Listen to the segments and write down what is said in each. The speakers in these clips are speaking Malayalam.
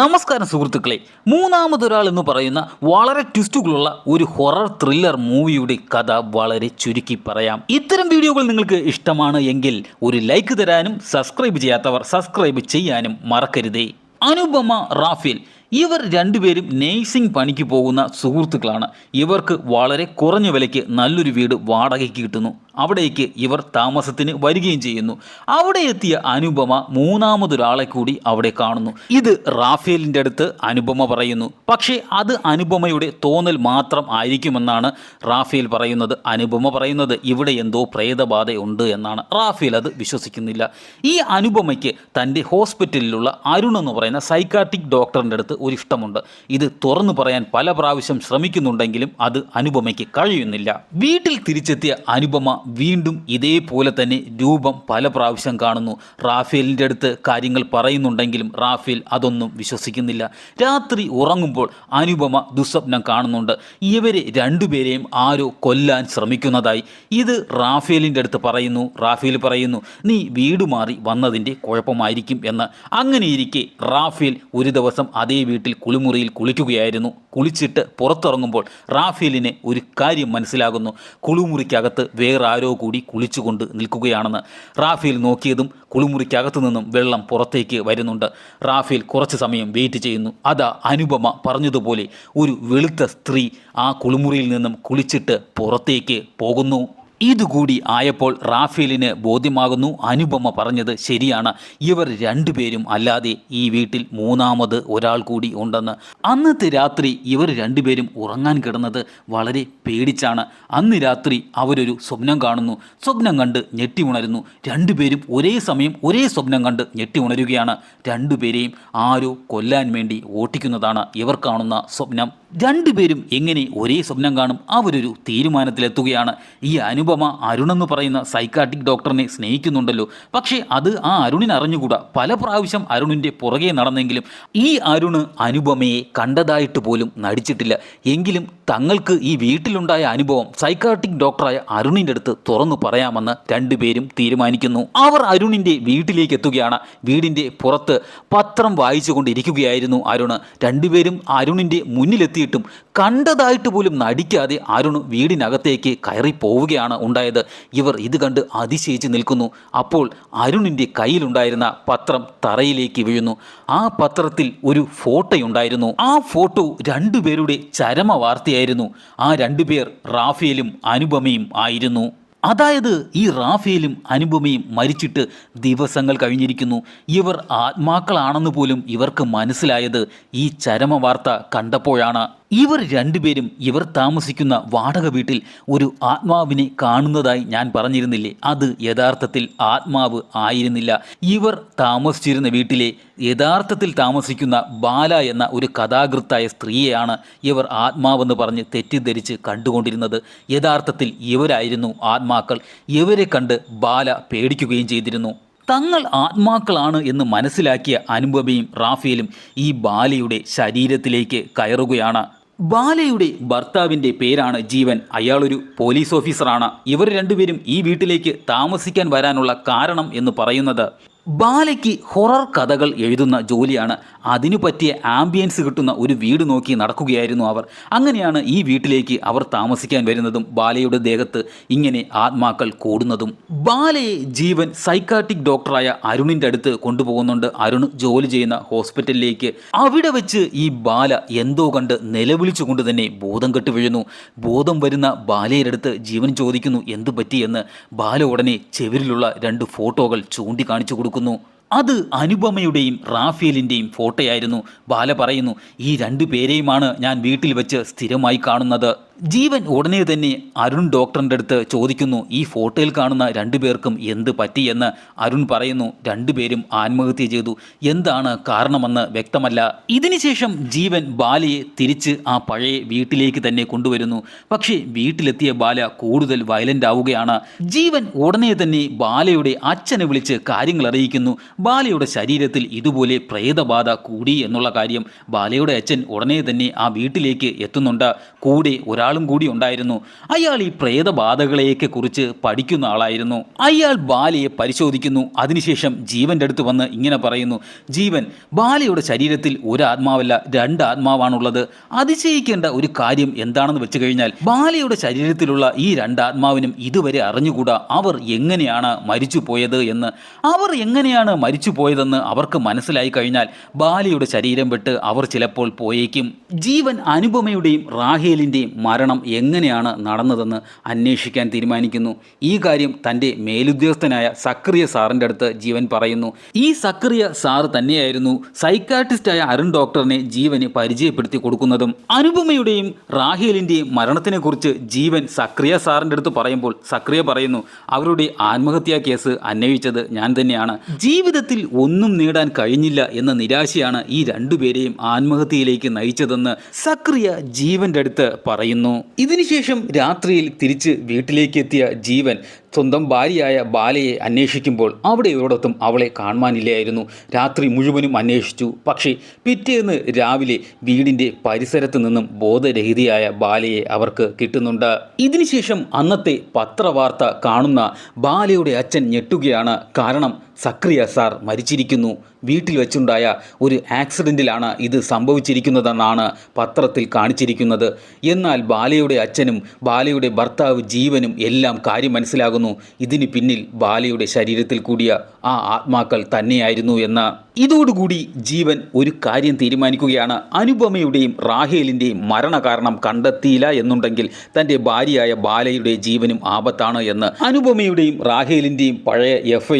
നമസ്കാരം സുഹൃത്തുക്കളെ. മൂന്നാമതൊരാൾ എന്ന് പറയുന്ന വളരെ ട്വിസ്റ്റുകളുള്ള ഒരു ഹൊറർ ത്രില്ലർ മൂവിയുടെ കഥ വളരെ ചുരുക്കി പറയാം. ഇത്തരം വീഡിയോകൾ നിങ്ങൾക്ക് ഇഷ്ടമാണ് എങ്കിൽ ഒരു ലൈക്ക് തരാനും സബ്സ്ക്രൈബ് ചെയ്യാത്തവർ സബ്സ്ക്രൈബ് ചെയ്യാനും മറക്കരുതേ. അനുപമ റാഫേൽ ഇവർ രണ്ടുപേരും നേഴ്സിംഗ് പണിക്ക് പോകുന്ന സുഹൃത്തുക്കളാണ്. ഇവർക്ക് വളരെ കുറഞ്ഞ വിലയ്ക്ക് നല്ലൊരു വീട് വാടകയ്ക്ക് കിട്ടുന്നു. അവിടേക്ക് ഇവർ താമസത്തിന് വരികയും ചെയ്യുന്നു. അവിടെ എത്തിയ അനുപമ മൂന്നാമതൊരാളെ കൂടി അവിടെ കാണുന്നു. ഇത് റാഫേലിന്റെ അടുത്ത് അനുപമ പറയുന്നു. പക്ഷേ അത് അനുപമയുടെ തോന്നൽ മാത്രം ആയിരിക്കുമെന്നാണ് റാഫേൽ പറയുന്നത്. അനുപമ പറയുന്നത് ഇവിടെ എന്തോ പ്രേതബാധയുണ്ട് എന്നാണ്. റാഫേൽ അത് വിശ്വസിക്കുന്നില്ല. ഈ അനുപമയ്ക്ക് തന്റെ ഹോസ്പിറ്റലിലുള്ള അരുൺ എന്ന് പറയുന്ന സൈക്കാട്രിക് ഡോക്ടറിന്റെ അടുത്ത് ഒരു ഇഷ്ടമുണ്ട്. ഇത് തുറന്നു പറയാൻ പല പ്രാവശ്യം ശ്രമിക്കുന്നുണ്ടെങ്കിലും അത് അനുപമയ്ക്ക് കഴിയുന്നില്ല. വീട്ടിൽ തിരിച്ചെത്തിയ അനുപമ വീണ്ടും ഇതേപോലെ തന്നെ രൂപം പല പ്രാവശ്യം കാണുന്നു. റാഫേലിന്റെ അടുത്ത് കാര്യങ്ങൾ പറയുന്നുണ്ടെങ്കിലും റാഫേൽ അതൊന്നും വിശ്വസിക്കുന്നില്ല. രാത്രി ഉറങ്ങുമ്പോൾ അനുപമ ദുസ്വപ്നം കാണുന്നുണ്ട്. ഇവരെ രണ്ടുപേരെയും ആരോ കൊല്ലാൻ ശ്രമിക്കുന്നതായി. ഇത് റാഫേലിന്റെ അടുത്ത് പറയുന്നു. റാഫേൽ പറയുന്നു നീ വീട് മാറി വന്നതിന്റെ കുഴപ്പമായിരിക്കും എന്ന്. അങ്ങനെയിരിക്കെ റാഫേൽ ഒരു ദിവസം അതേ വീട്ടിൽ കുളിമുറിയിൽ കുളിക്കുകയായിരുന്നു. കുളിച്ചിട്ട് പുറത്തിറങ്ങുമ്പോൾ റാഫേലിന് ഒരു കാര്യം മനസ്സിലാകുന്നു. കുളിമുറിക്കകത്ത് വേറെ ആരോ കൂടി കുളിച്ചുകൊണ്ട് നിൽക്കുകയാണെന്ന് റാഫേൽ നോക്കിയതും കുളിമുറിക്കകത്തു നിന്നും വെള്ളം പുറത്തേക്ക് വരുന്നുണ്ട്. റാഫേൽ കുറച്ച് സമയം വെയിറ്റ് ചെയ്യുന്നു. അതാ അനുപമ പറഞ്ഞതുപോലെ ഒരു വെളുത്ത സ്ത്രീ ആ കുളിമുറിയിൽ നിന്നും കുളിച്ചിട്ട് പുറത്തേക്ക് പോകുന്നു. ഇതുകൂടി ആയപ്പോൾ റാഫേലിന് ബോധ്യമാകുന്നു. അനുപമ പറഞ്ഞത് ശരിയാണ്. ഇവർ രണ്ടുപേരും അല്ലാതെ ഈ വീട്ടിൽ മൂന്നാമത് ഒരാൾ കൂടി ഉണ്ടെന്ന്. അന്നത്തെ രാത്രി ഇവർ രണ്ടുപേരും ഉറങ്ങാൻ കിടന്നത് വളരെ പേടിച്ചാണ്. അന്ന് രാത്രി അവരൊരു സ്വപ്നം കാണുന്നു. സ്വപ്നം കണ്ട് ഞെട്ടി ഉണരുന്നു. രണ്ടുപേരും ഒരേ സമയം ഒരേ സ്വപ്നം കണ്ട് ഞെട്ടി ഉണരുകയാണ്. രണ്ടുപേരെയും ആരോ കൊല്ലാൻ വേണ്ടി ഓട്ടിക്കുന്നതാണ് ഇവർ കാണുന്ന സ്വപ്നം. രണ്ടുപേരും എങ്ങനെ ഒരേ സ്വപ്നം കാണും? അവരൊരു തീരുമാനത്തിലെത്തുകയാണ്. ഈ അനുപമ അരുണെന്ന് പറയുന്ന സൈക്കാട്രിക് ഡോക്ടറിനെ സ്നേഹിക്കുന്നുണ്ടല്ലോ. പക്ഷേ അത് ആ അരുണിന് അറിഞ്ഞുകൂടാ പല പ്രാവശ്യം അരുണിന്റെ പുറകെ നടന്നെങ്കിലും ഈ അരുണ് അനുപമയെ കണ്ടതായിട്ട് പോലും നടിച്ചിട്ടില്ല. എങ്കിലും തങ്ങൾക്ക് ഈ വീട്ടിലുണ്ടായ അനുഭവം സൈക്കാട്രിക് ഡോക്ടറായ അരുണിന്റെ അടുത്ത് തുറന്നു പറയാമെന്ന് രണ്ടുപേരും തീരുമാനിക്കുന്നു. അവർ അരുണിന്റെ വീട്ടിലേക്ക് എത്തുകയാണ്. വീടിന്റെ പുറത്ത് പത്രം വായിച്ചുകൊണ്ടിരിക്കുകയായിരുന്നു അരുണ്. രണ്ടുപേരും അരുണിന്റെ മുന്നിലെത്തിയിട്ടും കണ്ടതായിട്ട് പോലും നടിക്കാതെ അരുൺ വീടിനകത്തേക്ക് കയറി പോവുകയാണ് ഉണ്ടായത്. ഇവർ ഇത് കണ്ട് അതിശയിച്ച് നിൽക്കുന്നു. അപ്പോൾ അരുണിന്റെ കയ്യിലുണ്ടായിരുന്ന പത്രം തറയിലേക്ക് വീഴുന്നു. ആ പത്രത്തിൽ ഒരു ഫോട്ടോയുണ്ടായിരുന്നു. ആ ഫോട്ടോ രണ്ടുപേരുടെ ചരമ വാർത്തയായിരുന്നു ആ രണ്ടുപേർ റാഫേലും അനുപമയും ആയിരുന്നു. അതായത് ഈ റാഫേലും അനുപമയും മരിച്ചിട്ട് ദിവസങ്ങൾ കഴിഞ്ഞിരിക്കുന്നു. ഇവർ ആത്മാക്കളാണെന്ന് പോലും ഇവർക്ക് മനസ്സിലായത് ഈ ചരമ വാർത്ത കണ്ടപ്പോഴാണ്. ഇവർ രണ്ടുപേരും ഇവർ താമസിക്കുന്ന വാടക വീട്ടിൽ ഒരു ആത്മാവിനെ കാണുന്നതായി ഞാൻ പറഞ്ഞിരുന്നില്ലേ? അത് യഥാർത്ഥത്തിൽ ആത്മാവ് ആയിരുന്നില്ല. ഇവർ താമസിച്ചിരുന്ന വീട്ടിലെ യഥാർത്ഥത്തിൽ താമസിക്കുന്ന ബാല എന്ന ഒരു കഥാകൃത്തായ സ്ത്രീയെയാണ് ഇവർ ആത്മാവെന്ന് പറഞ്ഞ് തെറ്റിദ്ധരിച്ച് കണ്ടുകൊണ്ടിരുന്നത്. യഥാർത്ഥത്തിൽ ഇവരായിരുന്നു ആത്മാക്കൾ. ഇവരെ കണ്ട് ബാല പേടിക്കുകയും ചെയ്തിരുന്നു. തങ്ങൾ ആത്മാക്കളാണ് എന്ന് മനസ്സിലാക്കിയ അനുപമയും റാഫേലും ഈ ബാലയുടെ ശരീരത്തിലേക്ക് കയറുകയാണ്. ബാലയുടെ ഭർത്താവിന്റെ പേരാണ് ജീവൻ. അയാളൊരു പോലീസ് ഓഫീസറാണ്. ഇവർ രണ്ടുപേരും ഈ വീട്ടിലേക്ക് താമസിക്കാൻ വരാനുള്ള കാരണം എന്ന് പറയുന്നത് ബാലയ്ക്ക് ഹൊറർ കഥകൾ എഴുതുന്ന ജോലിയാണ്. അതിനു പറ്റിയ ആംബിയൻസ് കിട്ടുന്ന ഒരു വീട് നോക്കി നടക്കുകയായിരുന്നു അവർ. അങ്ങനെയാണ് ഈ വീട്ടിലേക്ക് അവർ താമസിക്കാൻ വരുന്നതും ബാലയുടെ ദേഹത്ത് ഇങ്ങനെ ആത്മാക്കൾ കൂടുന്നതും. ബാലയെ ജീവൻ സൈക്കാട്രിക് ഡോക്ടറായ അരുണിന്റെ അടുത്ത് കൊണ്ടുപോകുന്നുണ്ട്. അരുൺ ജോലി ചെയ്യുന്ന ഹോസ്പിറ്റലിലേക്ക്. അവിടെ വെച്ച് ഈ ബാല എന്തോ കണ്ട് നിലവിളിച്ചുകൊണ്ട് തന്നെ ബോധം കെട്ട് വീഴുന്നു. ബോധം വരുന്ന ബാലയുടെ അടുത്ത് ജീവൻ ചോദിക്കുന്നു എന്തു പറ്റിയെന്ന് ബാല ഉടനെ ചെവിരിലുള്ള രണ്ട് ഫോട്ടോകൾ ചൂണ്ടിക്കാണിച്ചു കൊടുക്കുന്നു. അത് അനുപമയുടെയും റാഫേലിന്റെയും ഫോട്ടോയായിരുന്നു. ബാല പറയുന്നു ഈ രണ്ടു പേരെയുമാണ് ഞാൻ വീട്ടിൽ വെച്ച് സ്ഥിരമായി കാണുന്നത്. ജീവൻ ഉടനെ തന്നെ അരുൺ ഡോക്ടറിന്റെ അടുത്ത് ചോദിക്കുന്നു. ഈ ഫോട്ടോയിൽ കാണുന്ന രണ്ടുപേർക്കും എന്ത് പറ്റിയെന്ന് അരുൺ പറയുന്നു. രണ്ടുപേരും ആത്മഹത്യ ചെയ്തു. എന്താണ് കാരണമെന്ന് വ്യക്തമല്ല. ഇതിനുശേഷം ജീവൻ ബാലയെ തിരിച്ച് ആ പഴയ വീട്ടിലേക്ക് തന്നെ കൊണ്ടുവരുന്നു. പക്ഷേ വീട്ടിലെത്തിയ ബാല കൂടുതൽ വയലന്റ് ആവുകയാണ്. ജീവൻ ഉടനെ തന്നെ ബാലയുടെ അച്ഛനെ വിളിച്ച് കാര്യങ്ങൾ അറിയിക്കുന്നു. ബാലയുടെ ശരീരത്തിൽ ഇതുപോലെ പ്രേതബാധ കൂടി എന്നുള്ള കാര്യം ബാലയുടെ അച്ഛൻ ഉടനെ തന്നെ ആ വീട്ടിലേക്ക് എത്തുന്നുണ്ട്. കൂടെ ഒരാൾ ഒരാളും കൂടി ഉണ്ടായിരുന്നു. അയാൾ ഈ പ്രേതബാധകളെയൊക്കെ കുറിച്ച് പഠിക്കുന്ന ആളായിരുന്നു. അയാൾ ബാലയെ പരിശോധിക്കുന്നു. അതിനുശേഷം ജീവന്റെ അടുത്ത് വന്ന് ഇങ്ങനെ പറയുന്നു. ജീവൻ ബാലയുടെ ശരീരത്തിൽ ഒരു ആത്മാവല്ല രണ്ട് ആത്മാവാണുള്ളത് അതിശയിക്കേണ്ട ഒരു കാര്യം എന്താണെന്ന് വെച്ച് കഴിഞ്ഞാൽ ബാലയുടെ ശരീരത്തിലുള്ള ഈ രണ്ട് ആത്മാവിനും ഇതുവരെ അറിഞ്ഞുകൂടാ. അവർ എങ്ങനെയാണ് മരിച്ചു പോയത് എന്ന്. അവർ എങ്ങനെയാണ് മരിച്ചു പോയതെന്ന് അവർക്ക് മനസ്സിലായി കഴിഞ്ഞാൽ ബാലയുടെ ശരീരം വിട്ട് അവർ ചിലപ്പോൾ പോയേക്കും. ജീവൻ അനുപമയുടെയും റാഹേലിന്റെയും മരണം എങ്ങനെയാണ് നടന്നതെന്ന് അന്വേഷിക്കാൻ തീരുമാനിക്കുന്നു. ഈ കാര്യം തന്റെ മേലുദ്യോഗസ്ഥനായ സക്രിയ സാറിന്റെ അടുത്ത് ജീവൻ പറയുന്നു. ഈ സക്രിയ സാർ തന്നെയായിരുന്നു സൈക്കാട്രിസ്റ്റായ അരുൺ ഡോക്ടറിനെ ജീവന് പരിചയപ്പെടുത്തി കൊടുക്കുന്നതും. അനുപമയുടെയും റാഹേലിന്റെയും മരണത്തിനെക്കുറിച്ച് ജീവൻ സക്രിയ സാറിന്റെ അടുത്ത് പറയുമ്പോൾ സക്രിയ പറയുന്നു അവരുടെ ആത്മഹത്യാ കേസ് അന്വേഷിച്ചത് ഞാൻ തന്നെയാണ്. ജീവിതത്തിൽ ഒന്നും നേടാൻ കഴിഞ്ഞില്ല എന്ന നിരാശയാണ് ഈ രണ്ടുപേരെയും ആത്മഹത്യയിലേക്ക് നയിച്ചതെന്ന് സക്രിയ ജീവന്റെ അടുത്ത് പറയുന്നു. ഇതിനുശേഷം രാത്രിയിൽ തിരിച്ച് വീട്ടിലേക്ക് എത്തിയ ജീവൻ സ്വന്തം ഭാര്യയായ ബാലയെ അന്വേഷിക്കുമ്പോൾ അവിടെ ഒരിടത്തും അവളെ കാണുവാനില്ലായിരുന്നു. രാത്രി മുഴുവനും അന്വേഷിച്ചു. പക്ഷേ പിറ്റേന്ന് രാവിലെ വീടിന്റെ പരിസരത്ത് നിന്നും ബോധരഹിതയായ ബാലയെ അവർക്ക് കിട്ടുന്നുണ്ട്. ഇതിനുശേഷം അന്നത്തെ പത്രവാർത്ത കാണുന്ന ബാലയുടെ അച്ഛൻ ഞെട്ടുകയാണ്. കാരണം സക്രിയ സാർ മരിച്ചിരിക്കുന്നു. വീട്ടിൽ വെച്ചുണ്ടായ ഒരു ആക്സിഡന്റിലാണ് ഇത് സംഭവിച്ചിരിക്കുന്നതെന്നാണ് പത്രത്തിൽ കാണിച്ചിരിക്കുന്നത്. എന്നാൽ ബാലയുടെ അച്ഛനും ബാലയുടെ ഭർത്താവ് ജീവനും എല്ലാം കാര്യം മനസ്സിലാകുന്നു. ഇതിന് പിന്നിൽ ബാലയുടെ ശരീരത്തിൽ കൂടിയ ആ ആത്മാക്കൾ തന്നെയായിരുന്നു എന്ന് ഇതോടുകൂടി ജീവൻ ഒരു കാര്യം തീരുമാനിക്കുകയാണ്. അനുപമയുടെയും റാഹേലിന്റെയും മരണകാരണം കണ്ടെത്തിയില്ല എന്നുണ്ടെങ്കിൽ തന്റെ ഭാര്യയായ ബാലയുടെ ജീവനും ആപത്താണ് എന്ന് അനുപമയുടെയും റാഹേലിന്റെയും പഴയ എഫ്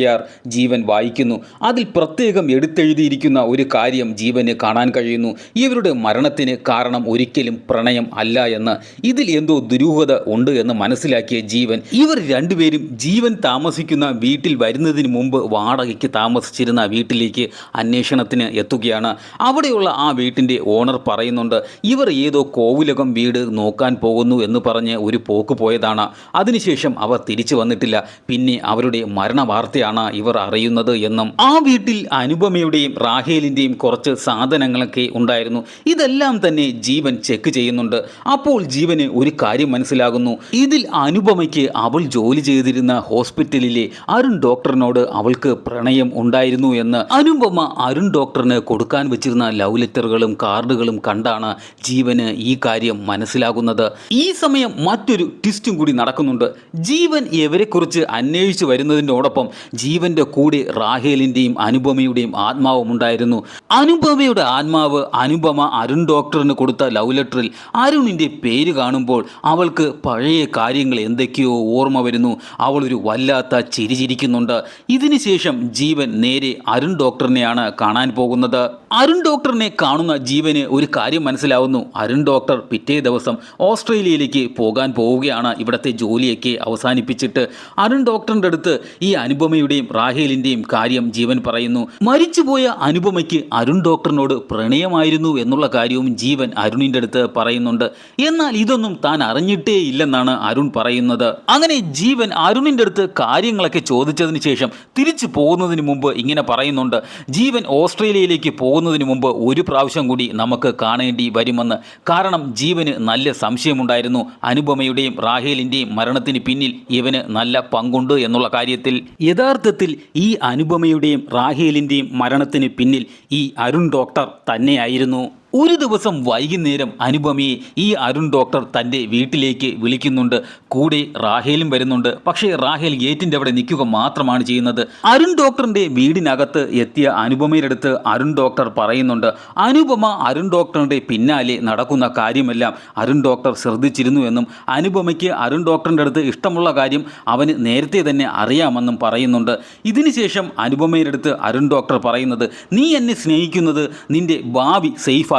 ജീവൻ വായിക്കുന്നു. അതിൽ പ്രത്യേകം എടുത്തെഴുതിയിരിക്കുന്ന ഒരു കാര്യം ജീവന് കാണാൻ കഴിയുന്നു. ഇവരുടെ മരണത്തിന് കാരണം ഒരിക്കലും പ്രണയം അല്ല എന്ന്. ഇതിൽ എന്തോ ദുരൂഹത ഉണ്ട് എന്ന് മനസ്സിലാക്കിയ ജീവൻ ഇവർ രണ്ടുപേരും ജീവൻ താമസിക്കുന്ന വീട്ടിൽ വരുന്നതിന് മുമ്പ് വാടകയ്ക്ക് താമസിച്ചിരുന്ന വീട്ടിലേക്ക് അന്വേഷണത്തിന് എത്തുകയാണ്. അവിടെയുള്ള ആ വീട്ടിന്റെ ഓണർ പറയുന്നുണ്ട് ഇവർ ഏതോ കോവിലകം വീട് നോക്കാൻ പോകുന്നു എന്ന് പറഞ്ഞ് ഒരു പോക്ക് പോയതാണ്. അതിനുശേഷം അവർ തിരിച്ചു വന്നിട്ടില്ല. പിന്നെ അവരുടെ മരണ വാർത്തയാണ് ഇവർ അറിയുന്നത് എന്നും. ആ വീട്ടിൽ അനുപമയുടെയും റാഹേലിന്റെയും കുറച്ച് സാധനങ്ങളൊക്കെ ഉണ്ടായിരുന്നു. ഇതെല്ലാം തന്നെ ജീവൻ ചെക്ക് ചെയ്യുന്നുണ്ട്. അപ്പോൾ ജീവന് ഒരു കാര്യം മനസ്സിലാകുന്നു. ഇതിൽ അനുപമയ്ക്ക് അവൾ ജോലി ചെയ്തിരുന്ന ഹോസ്പിറ്റലിലെ അരുൺ ഡോക്ടറിനോട് അവൾക്ക് പ്രണയം ഉണ്ടായിരുന്നു എന്ന്. അനുപമ അരുൺ ഡോക്ടറിന് കൊടുക്കാൻ വെച്ചിരുന്ന ലവ് ലെറ്ററുകളും കാർഡുകളും കണ്ടാണ് ജീവന് ഈ കാര്യം മനസ്സിലാകുന്നത്. ഈ സമയം മറ്റൊരു ട്വിസ്റ്റും കൂടി നടക്കുന്നുണ്ട്. ജീവൻ ഇവരെക്കുറിച്ച് അന്വേഷിച്ചു വരുന്നതിനോടൊപ്പം ജീവന്റെ കൂടെ റാഹേലിന്റെയും അനുപമയുടെയും ആത്മാവും ഉണ്ടായിരുന്നു. അനുപമയുടെ ആത്മാവ് അനുപമ അരുൺ ഡോക്ടറിന് കൊടുത്ത ലവ് ലെറ്ററിൽ അരുണിന്റെ പേര് കാണുമ്പോൾ അവൾക്ക് പഴയ കാര്യങ്ങൾ എന്തൊക്കെയോ ഓർമ്മ വരുന്നു. അവൾ ഒരു വല്ലാത്ത ചിരിചിരിക്കുന്നുണ്ട്. ഇതിനുശേഷം ജീവൻ നേരെ അരുൺ ഡോക്ടറിനെയാണ് കാണാൻ പോകുന്നത്. അരുൺ ഡോക്ടറിനെ കാണുന്ന ജീവന് ഒരു കാര്യം മനസ്സിലാവുന്നു. അരുൺ ഡോക്ടർ പിറ്റേ ദിവസം ഓസ്ട്രേലിയയിലേക്ക് പോകാൻ പോവുകയാണ്. ഇവിടുത്തെ ജോലിയൊക്കെ അവസാനിപ്പിച്ചിട്ട് അരുൺ ഡോക്ടറിന്റെ അടുത്ത് ഈ അനുപമയുടെയും റാഹേലിന്റെയും കാര്യം ജീവൻ പറയുന്നു. മരിച്ചുപോയ അനുപമയ്ക്ക് അരുൺ ഡോക്ടറിനോട് പ്രണയമായിരുന്നു എന്നുള്ള കാര്യവും ജീവൻ അരുണിന്റെ അടുത്ത് പറയുന്നുണ്ട്. എന്നാൽ ഇതൊന്നും താൻ അറിഞ്ഞിട്ടേ ഇല്ലെന്നാണ് അരുൺ പറയുന്നത്. അങ്ങനെ ജീവൻ അരുണിന്റെ അടുത്ത് കാര്യങ്ങളൊക്കെ ചോദിച്ചതിന് ശേഷം തിരിച്ചു പോകുന്നതിന് മുമ്പ് ഇങ്ങനെ പറയുന്നുണ്ട്. ജീവൻ ഓസ്ട്രേലിയയിലേക്ക് പോകുന്നതിന് മുമ്പ് ഒരു പ്രാവശ്യം കൂടി നമുക്ക് കാണേണ്ടി വരുമെന്ന്. കാരണം ജീവന് നല്ല സംശയമുണ്ടായിരുന്നു. അനുപമയുടെയും റാഹേലിന്റെയും മരണത്തിന് പിന്നിൽ ഇവന് നല്ല പങ്കുണ്ട് എന്നുള്ള കാര്യത്തിൽ. യഥാർത്ഥത്തിൽ ഈ അനുപമയുടെയും റാഹേലിന്റെയും മരണത്തിന് പിന്നിൽ ഈ അരുൺ ഡോക്ടർ തന്നെയായിരുന്നു. ഒരു ദിവസം വൈകുന്നേരം അനുപമയെ ഈ അരുൺ ഡോക്ടർ തന്റെ വീട്ടിലേക്ക് വിളിക്കുന്നുണ്ട്. കൂടെ റാഹേലും വരുന്നുണ്ട്. പക്ഷേ റാഹേൽ ഗേറ്റിന്റെ അവിടെ നിൽക്കുക മാത്രമാണ് ചെയ്യുന്നത്. അരുൺ ഡോക്ടറിന്റെ വീടിനകത്ത് എത്തിയ അനുപമയുടെ അടുത്ത് അരുൺ ഡോക്ടർ പറയുന്നുണ്ട്. അനുപമ അരുൺ ഡോക്ടറിന്റെ പിന്നാലെ നടക്കുന്ന കാര്യമെല്ലാം അരുൺ ഡോക്ടർ ശ്രദ്ധിച്ചിരുന്നു എന്നും അനുപമയ്ക്ക് അരുൺ ഡോക്ടറിന്റെ അടുത്ത് ഇഷ്ടമുള്ള കാര്യം അവന് നേരത്തെ തന്നെ അറിയാമെന്നും പറയുന്നുണ്ട്. ഇതിനുശേഷം അനുപമയുടെ അടുത്ത് അരുൺ ഡോക്ടർ പറയുന്നത് നീ എന്നെ സ്നേഹിക്കുന്നത് നിന്റെ ഭാവി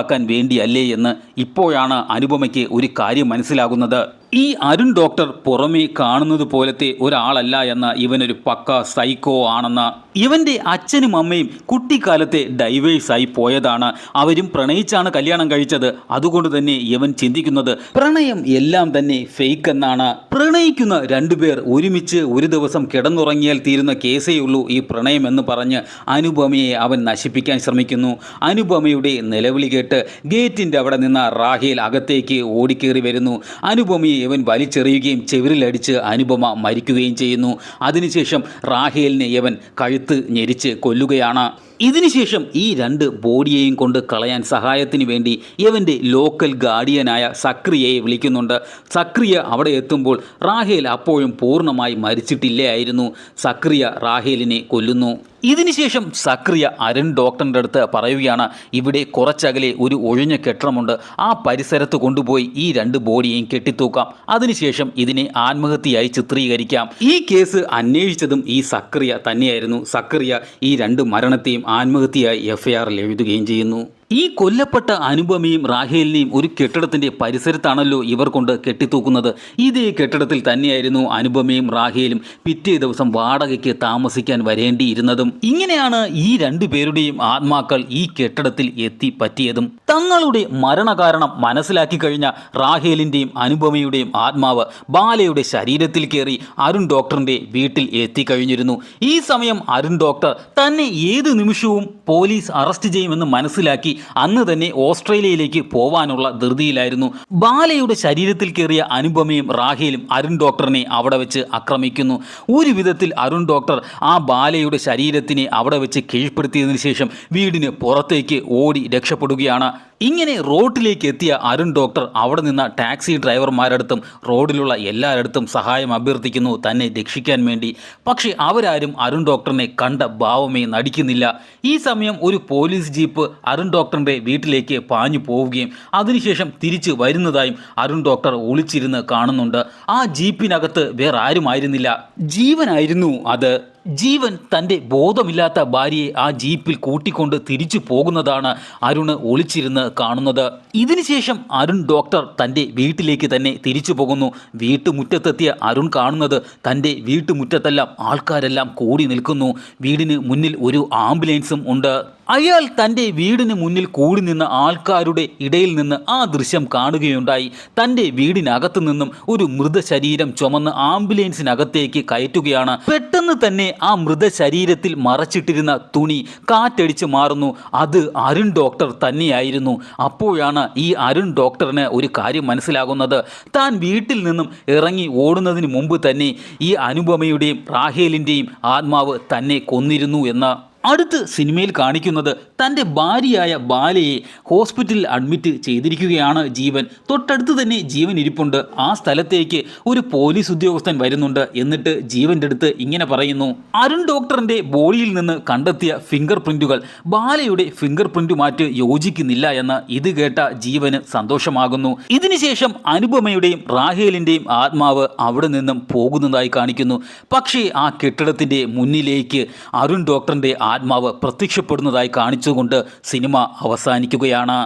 സേഫാക്കാൻ വേണ്ടിയല്ലേ എന്ന് ഇപ്പോഴാണ് അനുപമയ്ക്ക് ഒരു കാര്യം മനസ്സിലാകുന്നത്. ഈ അരുൺ ഡോക്ടർ പുറമേ കാണുന്നത് പോലത്തെ ഒരാളല്ല എന്ന ഇവനൊരു പക്ക സൈക്കോ ആണെന്ന ഇവന്റെ അച്ഛനും അമ്മയും കുട്ടിക്കാലത്തെ ഡൈവേഴ്സായി പോയതാണ്. അവരും പ്രണയിച്ചാണ് കല്യാണം കഴിച്ചത്. അതുകൊണ്ട് തന്നെ ഇവൻ ചിന്തിക്കുന്നത് പ്രണയം എല്ലാം തന്നെ ഫേക്ക് എന്നാണ്. പ്രണയിക്കുന്ന രണ്ടുപേർ ഒരുമിച്ച് ഒരു ദിവസം കിടന്നുറങ്ങിയാൽ തീരുന്ന കേസേ ഉള്ളൂ ഈ പ്രണയം എന്ന് പറഞ്ഞ് അനുപമയെ അവൻ നശിപ്പിക്കാൻ ശ്രമിക്കുന്നു. അനുപമയുടെ നിലവിളി കേട്ട് ഗേറ്റിന്റെ അവിടെ നിന്ന് റാഹേൽ അകത്തേക്ക് ഓടിക്കേറി വരുന്നു. അനുപമയെ ഇവൻ വലിച്ചെറിയുകയും ചെവിരിലടിച്ച് അനുപമ മരിക്കുകയും ചെയ്യുന്നു. അതിനുശേഷം റാഹേലിനെ യവൻ കഴുത്ത് ഞെരിച്ച് കൊല്ലുകയാണ്. ഇതിനുശേഷം ഈ രണ്ട് ബോഡിയെയും കൊണ്ട് കളയാൻ സഹായത്തിന് വേണ്ടി ഇവന്റെ ലോക്കൽ ഗാർഡിയനായ സക്രിയയെ വിളിക്കുന്നുണ്ട്. സക്രിയ അവിടെ എത്തുമ്പോൾ റാഹേൽ അപ്പോഴും പൂർണമായി മരിച്ചിട്ടില്ലായിരുന്നു. സക്രിയ റാഹേലിനെ കൊല്ലുന്നു. ഇതിനുശേഷം സക്രിയ അരുൺ ഡോക്ടറിന്റെ അടുത്ത് പറയുകയാണ് ഇവിടെ കുറച്ചകലെ ഒരു ഒഴിഞ്ഞ കെട്ടിടമുണ്ട്. ആ പരിസരത്ത് കൊണ്ടുപോയി ഈ രണ്ട് ബോഡിയെയും കെട്ടിത്തൂക്കാം. അതിനുശേഷം ഇതിനെ ആത്മഹത്യയായി ചിത്രീകരിക്കാം. ഈ കേസ് അന്വേഷിച്ചതും ഈ സക്രിയ തന്നെയായിരുന്നു. സക്രിയ ഈ രണ്ട് മരണത്തെയും ആത്മഹത്യയായി എഫ്ഐആറിൽ എഴുതുകയും ചെയ്യുന്നു. ഈ കൊല്ലപ്പെട്ട അനുപമയും റാഹേലിനെയും ഒരു കെട്ടിടത്തിന്റെ പരിസരത്താണല്ലോ ഇവർ കൊണ്ട് കെട്ടിത്തൂക്കുന്നത്. ഇതേ കെട്ടിടത്തിൽ തന്നെയായിരുന്നു അനുപമയും റാഹേലും പിറ്റേ ദിവസം വാടകയ്ക്ക് താമസിക്കാൻ വരേണ്ടിയിരുന്നതും. ഇങ്ങനെയാണ് ഈ രണ്ടു പേരുടെയും ആത്മാക്കൾ ഈ കെട്ടിടത്തിൽ എത്തി പറ്റിയതും. തങ്ങളുടെ മരണകാരണം മനസ്സിലാക്കി കഴിഞ്ഞ റാഹേലിന്റെയും അനുപമയുടെയും ആത്മാവ് ബാലയുടെ ശരീരത്തിൽ കയറി അരുൺ ഡോക്ടറിന്റെ വീട്ടിൽ എത്തിക്കഴിഞ്ഞിരുന്നു. ഈ സമയം അരുൺ ഡോക്ടർ തന്നെ ഏത് നിമിഷവും പോലീസ് അറസ്റ്റ് ചെയ്യുമെന്ന് മനസ്സിലാക്കി അന്ന് തന്നെ ഓസ്ട്രേലിയയിലേക്ക് പോവാനുള്ള ധൃതിയിലായിരുന്നു. ബാലയുടെ ശരീരത്തിൽ കയറിയ അനുപമയും റാഹേലും അരുൺ ഡോക്ടറിനെ അവിടെ വെച്ച് ആക്രമിക്കുന്നു. ഒരു വിധത്തിൽ അരുൺ ഡോക്ടർ ആ ബാലയുടെ ശരീരത്തിനെ അവിടെ വെച്ച് കീഴ്പ്പെടുത്തിയതിനു ശേഷം വീടിന് പുറത്തേക്ക് ഓടി രക്ഷപ്പെടുകയാണ്. ഇങ്ങനെ റോഡിലേക്ക് എത്തിയ അരുൺ ഡോക്ടർ അവിടെ നിന്ന ടാക്സി ഡ്രൈവർമാരടുത്തും റോഡിലുള്ള എല്ലാവരടുത്തും സഹായം അഭ്യർത്ഥിക്കുന്നു. തന്നെ രക്ഷിക്കാൻ വേണ്ടി. പക്ഷേ അവരാരും അരുൺ ഡോക്ടറിനെ കണ്ട ഭാവമേ നടിക്കുന്നില്ല. ഈ സമയം ഒരു പോലീസ് ജീപ്പ് അരുൺ ഡോക്ടറിന്റെ വീട്ടിലേക്ക് പാഞ്ഞു പോവുകയും അതിനുശേഷം തിരിച്ചു വരുന്നതായും അരുൺ ഡോക്ടർ ഒളിച്ചിരുന്ന് കാണുന്നുണ്ട്. ആ ജീപ്പിനകത്ത് വേറെ ആരുമായിരുന്നില്ല ജീവനായിരുന്നു അത്. ജീവൻ തന്റെ ബോധമില്ലാത്ത ഭാര്യയെ ആ ജീപ്പിൽ കൂട്ടിക്കൊണ്ട് തിരിച്ചു പോകുന്നതാണ് അരുൺ ഒളിച്ചിരുന്ന് കാണുന്നത്. ഇതിനുശേഷം അരുൺ ഡോക്ടർ തന്റെ വീട്ടിലേക്ക് തന്നെ തിരിച്ചു പോകുന്നു. വീട്ടുമുറ്റത്തെത്തിയ അരുൺ കാണുന്നത് തന്റെ വീട്ടുമുറ്റത്തെല്ലാം ആൾക്കാരെല്ലാം കൂടി നിൽക്കുന്നു. വീടിന് മുന്നിൽ ഒരു ആംബുലൻസും ഉണ്ട്. അയാൾ തന്റെ വീടിന് മുന്നിൽ കൂടി നിന്ന ആൾക്കാരുടെ ഇടയിൽ നിന്ന് ആ ദൃശ്യം കാണുകയുണ്ടായി. തന്റെ വീടിനകത്തു നിന്നും ഒരു മൃതശരീരം ചുമന്ന് ആംബുലൻസിനകത്തേക്ക് കയറ്റുകയാണ്. പെട്ടെന്ന് തന്നെ ആ മൃതശരീരത്തിൽ മറച്ചിട്ടിരുന്ന തുണി കാറ്റടിച്ച് മാറുന്നു. അത് അരുൺ ഡോക്ടർ തന്നെയായിരുന്നു. അപ്പോഴാണ് ഈ അരുൺ ഡോക്ടറിന് ഒരു കാര്യം മനസ്സിലാകുന്നത്. താൻ വീട്ടിൽ നിന്നും ഇറങ്ങി ഓടുന്നതിന് മുമ്പ് തന്നെ ഈ അനുപമയുടെയും റാഹേലിന്റെയും ആത്മാവ് തന്നെ കൊന്നിരുന്നു എന്ന്. അടുത്ത് സിനിമയിൽ കാണിക്കുന്നത് തന്റെ ഭാര്യയായ ബാലയെ ഹോസ്പിറ്റലിൽ അഡ്മിറ്റ് ചെയ്തിരിക്കുകയാണ് ജീവൻ. തൊട്ടടുത്ത് തന്നെ ജീവൻ ഇരിപ്പുണ്ട്. ആ സ്ഥലത്തേക്ക് ഒരു പോലീസ് ഉദ്യോഗസ്ഥൻ വരുന്നുണ്ട് എന്നിട്ട് ജീവന്റെ അടുത്ത് ഇങ്ങനെ പറയുന്നു. അരുൺ ഡോക്ടറിന്റെ ബോളിയിൽ നിന്ന് കണ്ടെത്തിയ ഫിംഗർ പ്രിന്റുകൾ ബാലയുടെ ഫിംഗർ പ്രിന്റുമായിട്ട് യോജിക്കുന്നില്ല എന്ന് ഇത് കേട്ട ജീവന് സന്തോഷമാകുന്നു. ഇതിനുശേഷം അനുപമയുടെയും റാഹേലിന്റെയും ആത്മാവ് അവിടെ നിന്നും പോകുന്നതായി കാണിക്കുന്നു. പക്ഷേ ആ കെട്ടിടത്തിന്റെ മുന്നിലേക്ക് അരുൺ ഡോക്ടറിന്റെ ആത്മാവ് പ്രത്യക്ഷപ്പെടുന്നതായി കാണിച്ചുകൊണ്ട് സിനിമ അവസാനിക്കുകയാണ്.